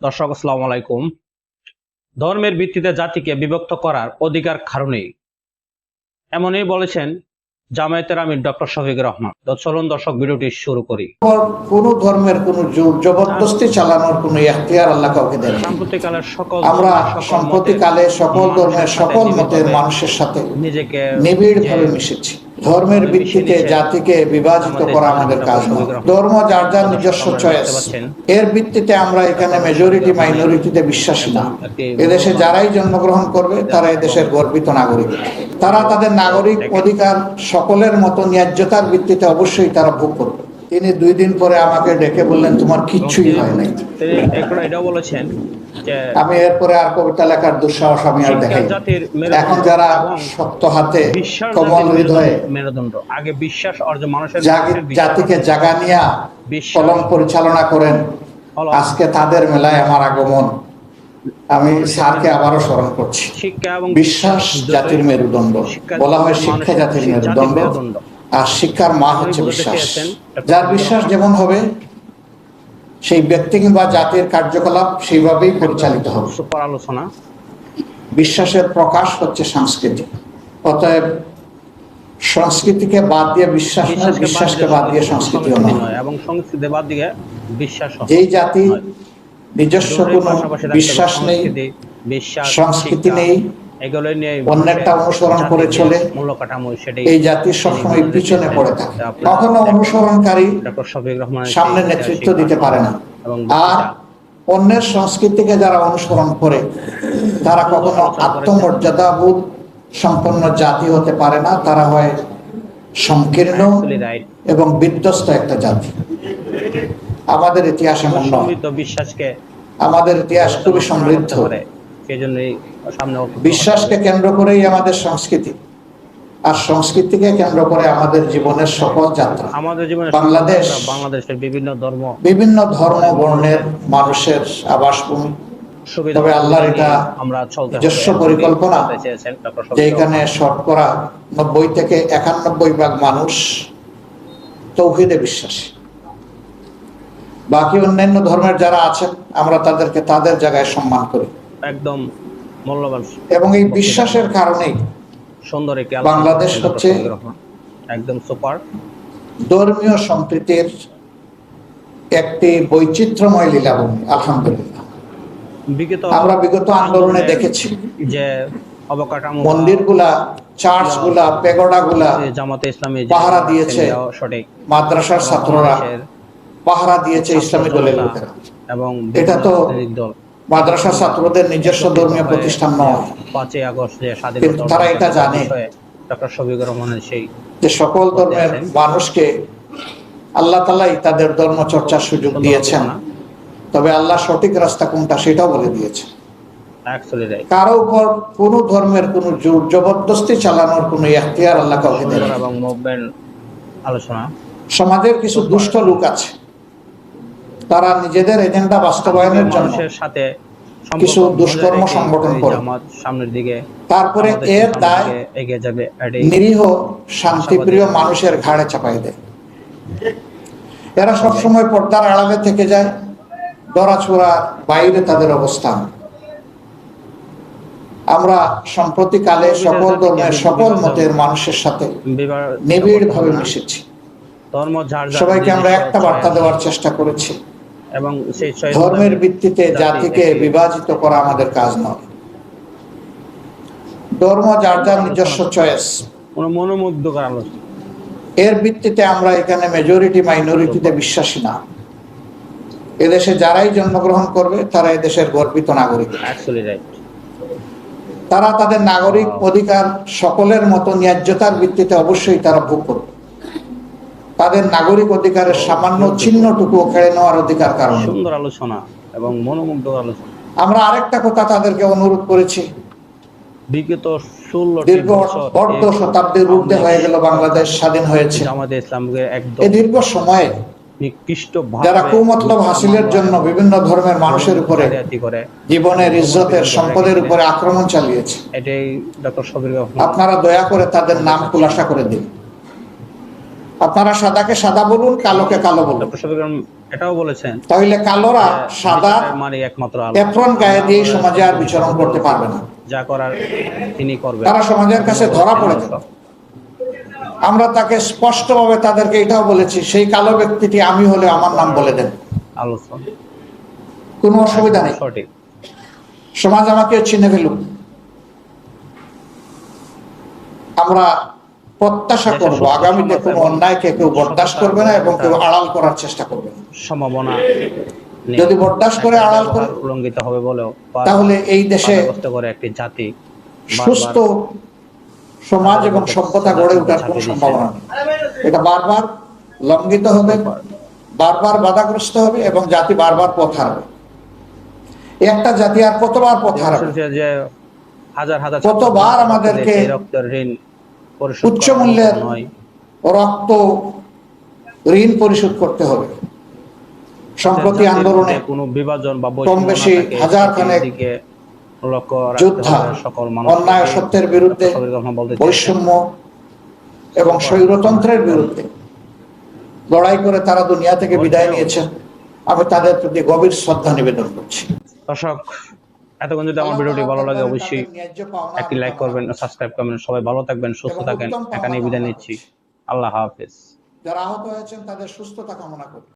দর্শক আসসালামু আলাইকুম। ধর্মের ভিত্তিতে জাতিকে বিভক্ত করার অধিকার কারণেই। এমনই বলেছেন জামায়াতের আমির ডক্টর শফিক রহমান। চলুন দর্শক ভিডিওটি শুরু করি। কোন ধর্মের কোন জবরদস্তি চালানোর কোন এখতিয়ার আল্লাহ কাউকে দেন সাম্প্রতিককালের সকল আমরা ধর্মের, সকল ধর্মের সকল মতের মানুষের সাথে নিজেকে নিবিড় ভাবে মিশেছি। ধর্মের ভিত্তিতে জাতিকে বিভাজিত করা আমাদের কাজ নয়। ধর্ম যার যার নিজস্ব চয়েস। এর ভিত্তিতে আমরা এখানে মেজরিটি মাইনরিটিতে বিশ্বাসী না। এদেশে যারাই জন্মগ্রহণ করবে তারা এদেশের গর্বিত নাগরিক। তারা তাদের নাগরিক অধিকার সকলের মতো ন্যায্যতার ভিত্তিতে অবশ্যই তারা ভোগ করবে। তিনি দুই দিন পরে আমাকে ডেকে বললেন তোমার কিচ্ছুই হয় নাই। বলেছেন আমি এরপরে আর কবিতা লেখার দুঃসাহস আমি আর দেখাই এখন যারা শক্ত হাতে কমল হৃদয়ে মেরুদণ্ড। আগে বিশ্বাস অর্জন মানুষের জাগি- জাতিকে জাগানিয়া বিশ্বাস। কলম পরিচালনা করেন। আজকে তাদের মেলায় আমার আগমন। আমি স্যারকে আবারও স্মরণ করছি। শিক্ষা বিশ্বাস জাতির মেরুদণ্ড। বলা হয় শিক্ষা জাতির মেরুদণ্ড। আর শিক্ষার মা হচ্ছে বিশ্বাস। যার বিশ্বাস যেমন হবে সেই ব্যক্তি কিংবা জাতির কার্যকলাপ সেইভাবেই পরিচালিত হবে। আলোচনা। বিশ্বাসের প্রকাশ হচ্ছে সংস্কৃতি অতএব সংস্কৃতিকে বাদ দিয়ে বিশ্বাস নয় বিশ্বাসকে বাদ দিয়ে সংস্কৃতিও নয়। এবং সংস্কৃতি বাদ দিয়ে বিশ্বাস যেই জাতি নিজস্ব কোনো বিশ্বাস নেই সংস্কৃতি, সংস্কৃতি নেই এগুলো নিয়ে অন্যেরটা অনুসরণ করে চলে। মূল্য কাঠামো সেটাই এই জাতি সবসময় পিছনে পড়ে থাকে। কখনো অনুসরণকারী সামনে নেতৃত্ব দিতে পারে না। আর অন্যের সংস্কৃতিকে যারা অনুসরণ করে তারা কখনো আত্মমর্যাদাবোধ সম্পন্ন জাতি হতে পারে না। তারা হয় সংকীর্ণ এবং বিধ্বস্ত একটা জাতি। আমাদের ইতিহাস এমন নয় বিশ্বাসকে আমাদের ইতিহাস খুবই সমৃদ্ধ। করে। সেই জন্যই সামনে বিশ্বাসকে কেন্দ্র করেই আমাদের সংস্কৃতি। আর সংস্কৃতিকে কেন্দ্র করে আমাদের জীবনের সকল যাত্রা। আমাদের জীবনে বাংলাদেশ বাংলাদেশের বিভিন্ন ধর্ম। বিভিন্ন ধর্ম বর্ণের মানুষের আবাসভূমি। তবে আল্লাহর এটা নিজস্ব পরিকল্পনা বলতে চেয়েছেন ডক্টর শফিক যে এখানে শতকরা নব্বই থেকে একানব্বই ভাগ মানুষ তৌহিদে বিশ্বাসী। বাকি অন্যান্য ধর্মের যারা আছেন আমরা তাদেরকে তাদের জায়গায় সম্মান করি। একদম মূল্যবান এবং এই বিশ্বাসের কারণেই সুন্দর একটি বাংলাদেশ হচ্ছে- একদম সুপার। ধর্মীয় সম্প্রীতির একটি বৈচিত্র্যময় লীলাভূমি আলহামদুলিল্লাহ। বিগত আমরা বিগত আন্দোলনে দেখেছি যে অবকাঠামো মন্দিরগুলা চার্চগুলা পেগোডাগুলা জামাতে ইসলামী পাহারা দিয়েছে সঠিক মাদ্রাসার ছাত্ররা পাহারা দিয়েছে ইসলামী দলের লোকেরা। এবং এটা তো মাদ্রাসা ছাত্রদের নিজস্ব ধর্মীয় প্রতিষ্ঠান নয়। পাঁচই আগস্ট তারা এটা জানে। ডক্টর শফিকুর রহমানের সেই যে সকল ধর্মের মানুষকে আল্লাহ তালাই তাদের ধর্ম চর্চার সুযোগ দিয়েছেন। তবে আল্লাহ সঠিক রাস্তা কোনটা সেটাও বলে দিয়েছে কারও উপর কোন ধর্মের কোন জোর জবরদস্তি চালানোর কোন এখতিয়ার আল্লাহ কাউকে দেন এবং আলোচনা। সমাজের কিছু দুষ্ট লোক আছে। তারা নিজেদের এজেন্ডা বাস্তবায়নের জন্য সাথে কিছু দুষ্কর্ম সংগঠন করে। সামনের দিকে তারপরে এর দায় এগিয়ে যাবে নিরীহ শান্তিপ্রিয় মানুষের ঘাড়ে চাপাই দেয়। এরা সবসময় পর্দার আড়ালে থেকে যায় দরাছোড়া বাইরে তাদের অবস্থান। আমরা সম্প্রতিকালে সকল ধর্মের সকল মতের মানুষের সাথে নিবিড় ভাবে মিশেছি। সবাইকে আমরা একটা বার্তা দেওয়ার চেষ্টা করেছি। এবং সেই ধর্মের ভিত্তিতে জাতিকে বিভাজিত করা আমাদের কাজ নয়। ধর্ম যার যার নিজস্ব চয়েস মনোমুগ্ধকর আলোচনা। এর ভিত্তিতে আমরা এখানে মেজরিটি মাইনরিটিতে বিশ্বাসী না। এদেশে যারাই জন্মগ্রহণ করবে তারা এদেশের গর্বিত নাগরিক। তারা তাদের নাগরিক অধিকার সকলের মতো ন্যায্যতার ভিত্তিতে অবশ্যই তারা ভোগ করবে। তাদের নাগরিক অধিকারের সামান্য চিহ্নটুকু কেড়ে নেওয়ার অধিকার কারণ সুন্দর আলোচনা এবং মনোমুগ্ধকর আলোচনা। আমরা আরেকটা কথা তাদেরকে অনুরোধ করেছি। বিগত দীর্ঘ অর্ধ শতাব্দীর ঊর্ধ্বে হয়ে গেল বাংলাদেশ স্বাধীন হয়েছে। আমাদের ইসলামকে একদম এই দীর্ঘ সময়ে যারা কুমতলব হাসিলের জন্য বিভিন্ন ধর্মের মানুষের উপরে জীবনের ইজ্জতের সম্পদের উপরে আক্রমণ চালিয়েছে। আপনারা দয়া করে তাদের নাম খুলাসা করে দিন। আপনারা সাদাকে সাদা বলুন কালোকে কালো বলুন। এটাও বলেছেন তাহলে কালোরা সাদা মানে একমাত্র এপ্রন গায়ে দিয়ে সমাজে আর বিচরণ করতে পারবে না। যা করার তিনি করবেন। তারা সমাজের কাছে ধরা পড়ে আমরা তাকে স্পষ্টভাবে তাদেরকে এটাও বলেছি সেই কালো ব্যক্তিটি আমি হলে আমার নাম বলে দেন। কোনো অসুবিধা নেই। সঠিক। সমাজ আমাকে চিনে ফেলুক। আমরা প্রত্যাশা করব। আগামীতে কোনো অন্যায়কে কেউ বরদাস্ত করবে না এবং কেউ আড়াল করার চেষ্টা করবে না। সম্ভাবনা যদি বরদাস্ত করে আড়াল করে উল্লঙ্ঘিত হবে বলেও তাহলে এই দেশে করে একটি জাতি সুস্থ সমাজ এবং সভ্যতা গড়ে ওঠার কোনো সম্ভাবনা নেই। এটা বারবার লঙ্ঘিত হবে বারবার বাধাগ্রস্ত হবে এবং জাতি বারবার পথ হারাবে। একটা জাতি আর কতবার পথ হারাবে? যে হাজার হাজার কতবার আমাদেরকে উচ্চ মূল্যের রক্ত ঋণ পরিশোধ করতে হবে। সম্প্রতি আন্দোলনে কোনো বিভাজন বা কম বৈষম্য বেশি হাজার খানেক যোদ্ধা সকল অন্যায় সত্যের বিরুদ্ধে বৈষম্য এবং স্বৈরতন্ত্রের বিরুদ্ধে লড়াই করে তারা দুনিয়া থেকে বিদায় নিয়েছেন আমি তাদের প্রতি গভীর শ্রদ্ধা নিবেদন করছি। দর্শক এতক্ষণ যদি আমার ভিডিওটি ভালো লাগে অবশ্যই একটি লাইক করবেন সাবস্ক্রাইব করবেন সবাই ভালো থাকবেন সুস্থ থাকেন। এখানে বিদায় নিচ্ছি। আল্লাহ হাফেজ। যারা আহত হয়েছেন তাদের সুস্থতা কামনা করি।